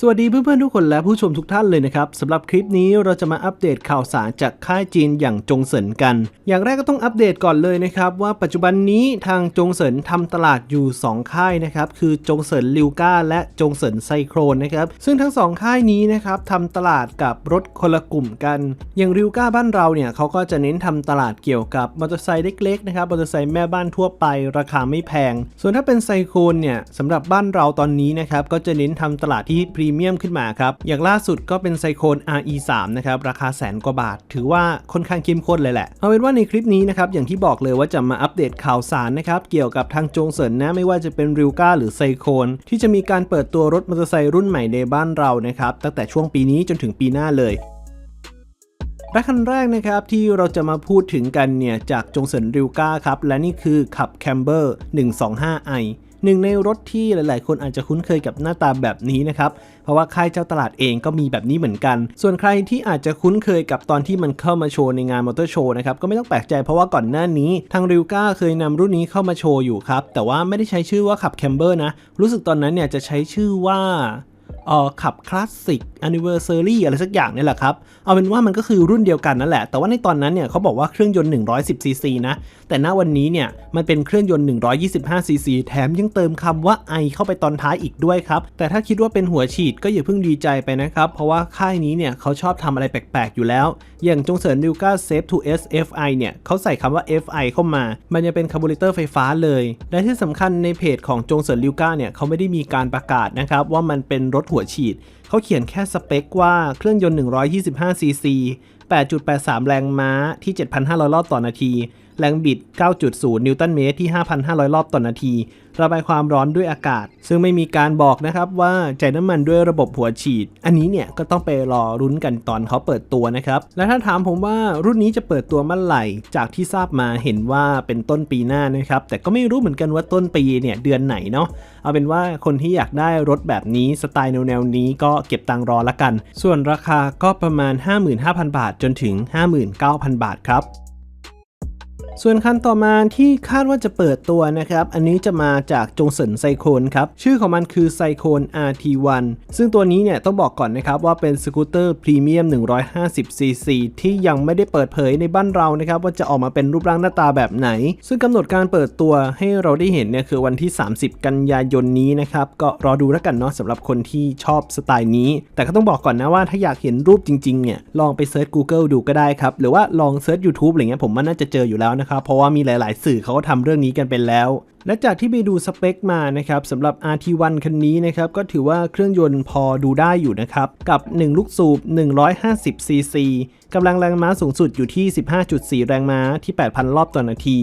สวัสดีเพื่อนๆทุกคนและผู้ชมทุกท่านเลยนะครับสำหรับคลิปนี้เราจะมาอัปเดตข่าวสารจากค่ายจีนอย่างจงเสินกัน อย่างแรกก็ต้องอัปเดตก่อนเลยนะครับ ว่าปัจจุบันนี้ทางจงเสินทำตลาดอยู่ 2 ค่ายนะครับคือจงเสินลิวก้าและจงเสินไซโครนนะครับซึ่งทั้ง 2 ค่ายนี้นะครับทำตลาดกับรถคนละกลุ่มกัน อย่างริวก้าบ้านเราเนี่ยเขาก็จะเน้นทำตลาดเกี่ยวกับมอเตอร์ไซค์เล็กๆนะครับมอเตอร์ไซค์แม่บ้านทั่วไป ราคาไม่แพง ส่วนถ้าเป็นไซโครนเนี่ยสำหรับบ้านเราตอนนี้นะครับก็จะเน้นทำตลาดที่รีเมียมขึ้นมาครับอย่างล่าสุดก็เป็นไซโคน RE3 นะครับราคาแสนกว่าบาท ถือว่าค่อนข้างเข้มข้นเลยแหละ เอาเป็นว่าในคลิปนี้นะครับอย่างที่บอกเลยว่าจะมาอัปเดตข่าวสารนะครับเกี่ยวกับทางจงเสินนะไม่ว่าจะเป็นริวก้าหรือไซโคนที่จะมีการเปิดตัวรถมอเตอร์ไซค์รุ่นใหม่ในบ้านเรานะครับตั้งแต่ช่วงปีนี้จนถึงปีหน้าเลยและคันแรกนะครับที่เราจะมาพูดถึงกันเนี่ยจากจงเสินริวก้าครับและนี่คือขับแคมเบอร์ 125i หนึ่งในรถที่หลาย ๆ คนอาจจะคุ้นเคยกับหน้าตาแบบนี้นะครับ เพราะว่าค่ายเจ้าตลาดเองก็มีแบบนี้เหมือนกัน ส่วนใครที่อาจจะคุ้นเคยกับตอนที่มันเข้ามาโชว์ในงานมอเตอร์โชว์นะครับ ก็ไม่ต้องแปลกใจเพราะว่าก่อนหน้านี้ทางริวก้าเคยนำรุ่นนี้เข้ามาโชว์อยู่ครับ แต่ว่าไม่ได้ใช้ชื่อว่าขับแคมเบอร์นะ รู้สึกตอนนั้นเนี่ยจะใช้ชื่อว่าขับคลาสสิก anniversary อะไรสักอย่างนี่แหละครับ เอาเป็นว่ามันก็คือรุ่นเดียวกันนั่นแหละ แต่ว่าในตอนนั้นเนี่ยเขาบอกว่าเครื่องยนต์ 110 cc นะ แต่ณวันนี้เนี่ยมันเป็นเครื่องยนต์ 125 cc แถมยังเติมคำว่า i เข้าไปตอนท้ายอีกด้วยครับ แต่ถ้าคิดว่าเป็นหัวฉีดก็อย่าเพิ่งดีใจไปนะครับ เพราะว่าค่ายนี้เนี่ยเขาชอบทำอะไรแปลกๆอยู่แล้ว อย่างจงเสริญริวก้า Safe to S FI เนี่ยเขาใส่คำว่า FI เข้ามา มันจะเป็นคาร์บูเรเตอร์ไฟฟ้าเลย และที่สำคัญในเพจของจงเสริญริวก้าเนี่ยเขาไม่ได้มีการประกาศนะครับว่ามันเป็นรถหัวฉีด เขาเขียนแค่สเปคว่าเครื่องยนต์ 125ซีซี8.83 แรงม้าที่ 7,500 รอบต่อนาที แรงบิด 9.0 นิวตันเมตรที่ 5,500 รอบต่อนาที ระบายความร้อนด้วยอากาศ ซึ่งไม่มีการบอกนะครับว่าจ่ายน้ำมันด้วยระบบหัวฉีด อันนี้เนี่ยก็ต้องไปรอรุ้นกันตอนเขาเปิดตัวนะครับ และถ้าถามผมว่ารุ่นนี้จะเปิดตัวเมื่อไหร่ จากที่ทราบมาเห็นว่าเป็นต้นปีหน้านะครับ แต่ก็ไม่รู้เหมือนกันว่าต้นปีเนี่ยเดือนไหนเนาะ เอาเป็นว่าคนที่อยากได้รถแบบนี้สไตล์แนวๆนี้ก็เก็บตังค์รอละกัน ส่วนราคาก็ประมาณ 55,000 บาทจนถึง 59,000 บาทครับ ส่วนคันต่อมาที่คาดว่าจะเปิดตัวนะครับ อันนี้จะมาจากจงเสินไซโคนครับ ชื่อของมันคือไซโคน RT1 ซึ่งตัวนี้เนี่ยต้องบอกก่อนนะครับว่าเป็นสกูตเตอร์พรีเมียม 150cc ที่ยังไม่ได้เปิดเผยในบ้านเรานะครับ ว่าจะออกมาเป็นรูปร่างหน้าตาแบบไหน ซึ่งกำหนดการเปิดตัวให้เราได้เห็นเนี่ยคือวันที่ 30 กันยายนนี้นะครับ ก็รอดูแล้วกันเนาะสำหรับคนที่ชอบสไตล์นี้ แต่ก็ต้องบอกก่อนนะว่าถ้าอยากเห็นรูปจริงๆเนี่ยลองไปเซิร์ช Google ดูก็ได้ครับหรือว่าลองเซิร์ช YouTube อะไรเงี้ยผมว่าน่าจะเจออยู่แล้วนะครับ เพราะว่ามีหลาย ๆ สื่อเขาก็ทำเรื่องนี้กันไปแล้ว และจากที่ไปดูสเปคมานะครับสำหรับ RT1 คันนี้นะครับ ก็ถือว่าเครื่องยนต์พอดูได้อยู่นะครับ กับ 1 ลูกสูบ 150 cc กำลังแรงม้าสูงสุดอยู่ที่ 15.4 แรงม้าที่ 8,000 รอบต่อนาที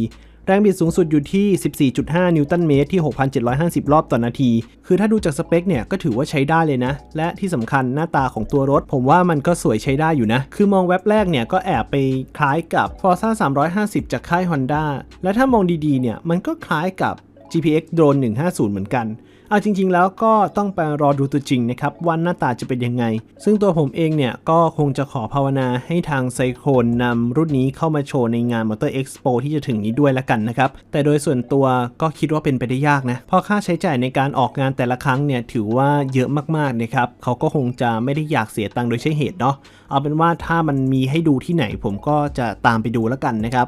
แรงบิดสูงสุดอยู่ที่ 14.5 นิวตันเมตรที่ 6,750 รอบต่อนาที คือถ้าดูจากสเปคเนี่ยก็ถือว่าใช้ได้เลยนะ และที่สำคัญหน้าตาของตัวรถ ผมว่ามันก็สวยใช้ได้อยู่นะ คือมองแว็บแรกเนี่ยก็แอบไปคล้ายกับ Forza 350 จากค่าย Honda และถ้ามองดีๆเนี่ยมันก็คล้ายกับ GPX Drone 150 เหมือนกัน เอาจริง ๆ แล้วก็ต้องไปรอดูตัวจริงนะครับว่าหน้าตาจะเป็นยังไง ซึ่งตัวผมเองเนี่ยก็คงจะขอภาวนาให้ทางไซโคนนำรุ่นนี้เข้ามาโชว์ในงาน Motor Expo ที่จะถึงนี้ด้วยละกันนะครับ แต่โดยส่วนตัวก็คิดว่าเป็นไปได้ยากนะ เพราะค่าใช้จ่ายในการออกงานแต่ละครั้งเนี่ยถือว่าเยอะมากๆนะครับเขาก็คงจะไม่ได้อยากเสียตังค์โดยใช่เหตุเนาะเอาเป็นว่าถ้ามันมีให้ดูที่ไหนผมก็จะตามไปดูแล้วกันนะครับ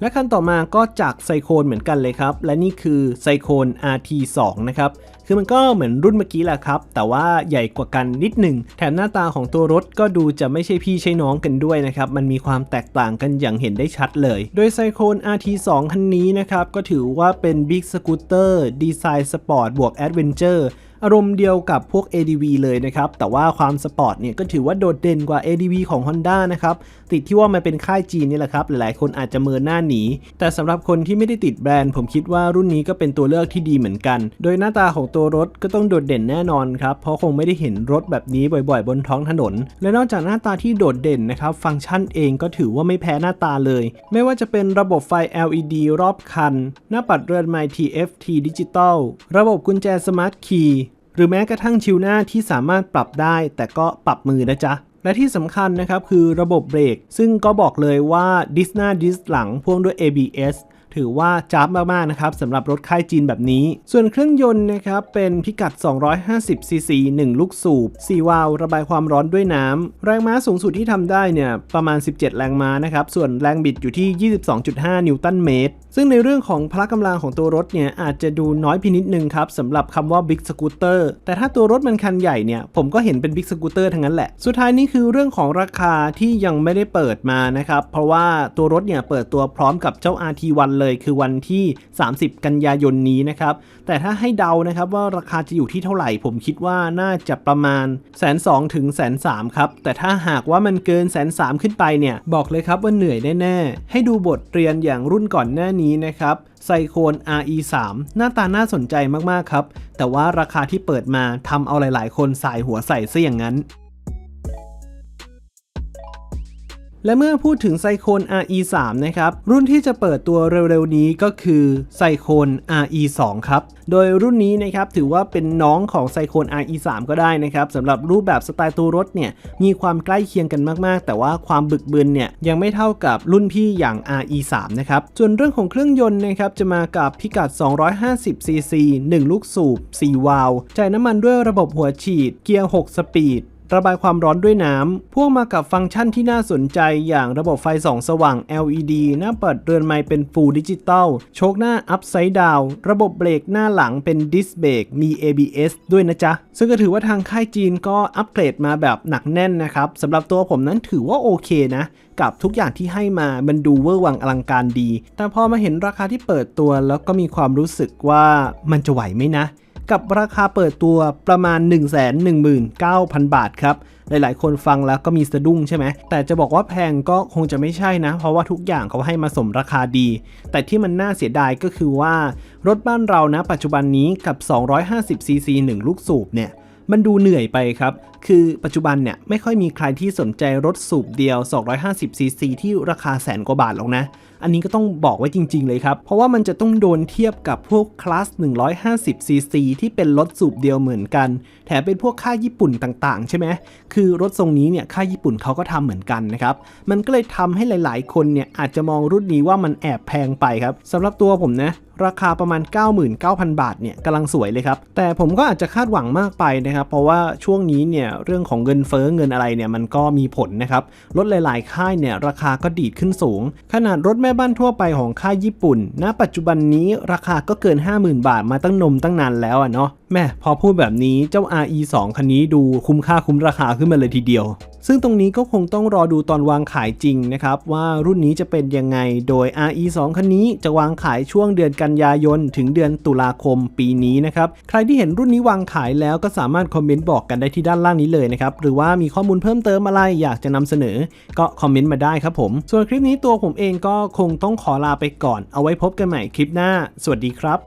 และคันต่อมาก็จากไซโคนเหมือนกันเลยครับ และนี่คือไซโคน RT2 นะครับ คือมันก็เหมือนรุ่นเมื่อกี้แหละครับ แต่ว่าใหญ่กว่ากันนิดหนึ่ง แถมหน้าตาของตัวรถก็ดูจะไม่ใช่พี่ใช่น้องกันด้วยนะครับ มันมีความแตกต่างกันอย่างเห็นได้ชัดเลย โดยไซโคน RT2 คันนี้นะครับ ก็ถือว่าเป็นบิ๊กสกูตเตอร์ดีไซน์สปอร์ตบวกแอดเวนเจอร์ อารมณ์เดียวกับพวก ADV เลยนะครับ แต่ว่าความสปอร์ตเนี่ยก็ถือว่าโดดเด่นกว่า ADV ของ Honda นะครับ ติดที่ว่ามันเป็นค่ายจีนนี่แหละครับ หลายๆ คนอาจจะเมินหน้าหนี แต่สำหรับคนที่ไม่ได้ติดแบรนด์ ผมคิดว่ารุ่นนี้ก็เป็นตัวเลือกที่ดีเหมือนกัน โดยหน้าตาของตัวรถก็ต้องโดดเด่นแน่นอนครับ เพราะคงไม่ได้เห็นรถแบบนี้บ่อยๆ บนท้องถนน และนอกจากหน้าตาที่โดดเด่นนะครับ ฟังก์ชันเองก็ถือว่าไม่แพ้หน้าตาเลย ไม่ว่าจะเป็นระบบไฟ LED รอบคัน หน้าปัดเรือนไมค์ TFT ดิจิตอลระบบกุญแจสมาร์ทคีย์ หรือแม้กระทั่งชิวหน้าที่สามารถปรับได้ แต่ก็ปรับมือนะจ๊ะและที่สำคัญนะครับคือระบบเบรก ซึ่งก็บอกเลยว่าดิสหน้าดิสหลังพ่วงด้วย ABS ถือว่าจ้าบมากๆนะครับสำหรับรถค่ายจีนแบบนี้ ส่วนเครื่องยนต์นะครับเป็นพิกัด 250 ซีซี1ลูกสูบ 4 วาล์วระบายความร้อนด้วยน้ำ แรงม้าสูงสุดที่ทำได้เนี่ยประมาณ 17 แรงม้านะครับ ส่วนแรงบิดอยู่ที่ 22.5 นิวตันเมตร ซึ่งในเรื่องของพละกำลังของตัวรถเนี่ยอาจจะดูน้อยพินิดนึงครับสำหรับคำว่า Big Scooter แต่ถ้าตัวรถมันคันใหญ่เนี่ยผมก็เห็นเป็น Big Scooter ทั้งนั้นแหละ สุดท้ายนี่คือเรื่องของราคาที่ยังไม่ได้เปิดมานะครับ เพราะว่าตัวรถเนี่ยเปิดตัวพร้อมกับเจ้า RT1 เลยคือวันที่ 30 กันยายนนี้นะครับแต่ถ้าให้เดานะครับว่าราคาจะอยู่ที่เท่าไหร่ ผมคิดว่าน่าจะประมาณแสนสองถึงแสนสามครับแต่ถ้าหากว่ามันเกินแสนสามขึ้นไปเนี่ยบอกเลยครับว่าเหนื่อยแน่ๆให้ดูบทเรียนอย่างรุ่นก่อนหน้านี้นะครับไซโคน RE3 หน้าตาน่าสนใจมากๆครับ แต่ว่าราคาที่เปิดมาทำเอาหลายๆ คนสายหัวใส่ซะอย่างนั้น และเมื่อพูดถึงไซโคน RE3 นะครับ รุ่นที่จะเปิดตัวเร็วๆนี้ก็คือไซโคน RE2 ครับ โดยรุ่นนี้นะครับถือว่าเป็นน้องของไซโคน RE3 ก็ได้นะครับสำหรับรูปแบบสไตล์ตัวรถเนี่ยมีความใกล้เคียงกันมากๆ แต่ว่าความบึกบึนเนี่ยยังไม่เท่ากับรุ่นพี่อย่าง RE3 นะครับส่วนเรื่องของเครื่องยนต์นะครับจะมากับพิกัด 250cc 1 ลูกสูบ 4 วาล์วจ่ายน้ำมันด้วยระบบหัวฉีดเกียร์ 6 สปีด ระบายความร้อนด้วยน้ำพ่วงมากับฟังก์ชันที่น่าสนใจอย่างระบบไฟส่องสว่าง LED หน้าเปิดเรือนไม้เป็น Full Digital โชคหน้า Upside Down ระบบเบรกหน้าหลังเป็น Disc Brake มี ABS ด้วยนะจ๊ะ ซึ่งก็ถือว่าทางค่ายจีนก็อัปเกรดมาแบบหนักแน่นนะครับสำหรับตัวผมนั้นถือว่าโอเคนะกับทุกอย่างที่ให้มามันดูเวอร์วังอลังการดี แต่พอมาเห็นราคาที่เปิดตัวแล้วก็มีความรู้สึกว่ามันจะไหวไหมนะ กับราคาเปิดตัวประมาณ 119,000 บาทครับ หลายๆ คนฟังแล้วก็มีสะดุ้งใช่ไหม แต่จะบอกว่าแพงก็คงจะไม่ใช่นะ เพราะว่าทุกอย่างเขาให้มาสมราคาดี แต่ที่มันน่าเสียดายก็คือว่า รถบ้านเรานะ ปัจจุบันนี้กับ 250cc 1ลูกสูบเนี่ยมันดูเหนื่อยไปครับ คือปัจจุบันเนี่ยไม่ค่อยมีใครที่สนใจรถสูบเดียว 250cc ที่ราคาแสนกว่าบาทหรอกนะอันนี้ก็ต้องบอกไว้จริง ๆ เลยครับ เพราะว่ามันจะต้องโดนเทียบกับพวกคลาส 150cc ที่เป็นรถสูบเดียวเหมือนกัน แถมเป็นพวกค่ายญี่ปุ่นต่าง ๆ ใช่ไหมคือรถทรงนี้เนี่ยค่ายญี่ปุ่นเขาก็ทำเหมือนกันนะครับ มันก็เลยทำให้หลาย ๆ คนเนี่ยอาจจะมองรุ่นนี้ว่ามันแอบแพงไปครับสำหรับตัวผมนะราคาประมาณ 99,000 บาทเนี่ยกำลังสวยเลยครับ แต่ผมก็อาจจะคาดหวังมากไปนะครับ เพราะว่าช่วงนี้เนี่ยเรื่องของเงินเฟ้อเงินอะไรเนี่ยมันก็มีผลนะครับ รถหลาย ๆ ค่ายเนี่ยราคาก็ดีดขึ้นสูง ขนาดรถแม่บ้านทั่วไปของค่ายญี่ปุ่น ณ ปัจจุบันนี้ราคาก็เกิน 50,000 บาทมาตั้งนมตั้งนานแล้วอะเนาะแม่พอพูดแบบนี้เจ้า RE2 คันนี้ดูคุ้มค่าคุ้มราคาขึ้นมาเลยทีเดียว ซึ่งตรงนี้ก็คงต้องรอดูตอนวางขายจริงนะครับ ว่ารุ่นนี้จะเป็นยังไง โดย RE2 คันนี้จะวางขายช่วงเดือนกันยายน ถึงเดือนตุลาคมปีนี้นะครับ ใครที่เห็นรุ่นนี้วางขายแล้วก็สามารถคอมเมนต์บอกกันได้ที่ด้านล่างนี้เลยนะครับ หรือว่ามีข้อมูลเพิ่มเติมอะไรอยากจะนำเสนอ ก็คอมเมนต์มาได้ครับผม ส่วนคลิปนี้ตัวผมเองก็คงต้องขอลาไปก่อน เอาไว้พบกันใหม่คลิปหน้า สวัสดีครับ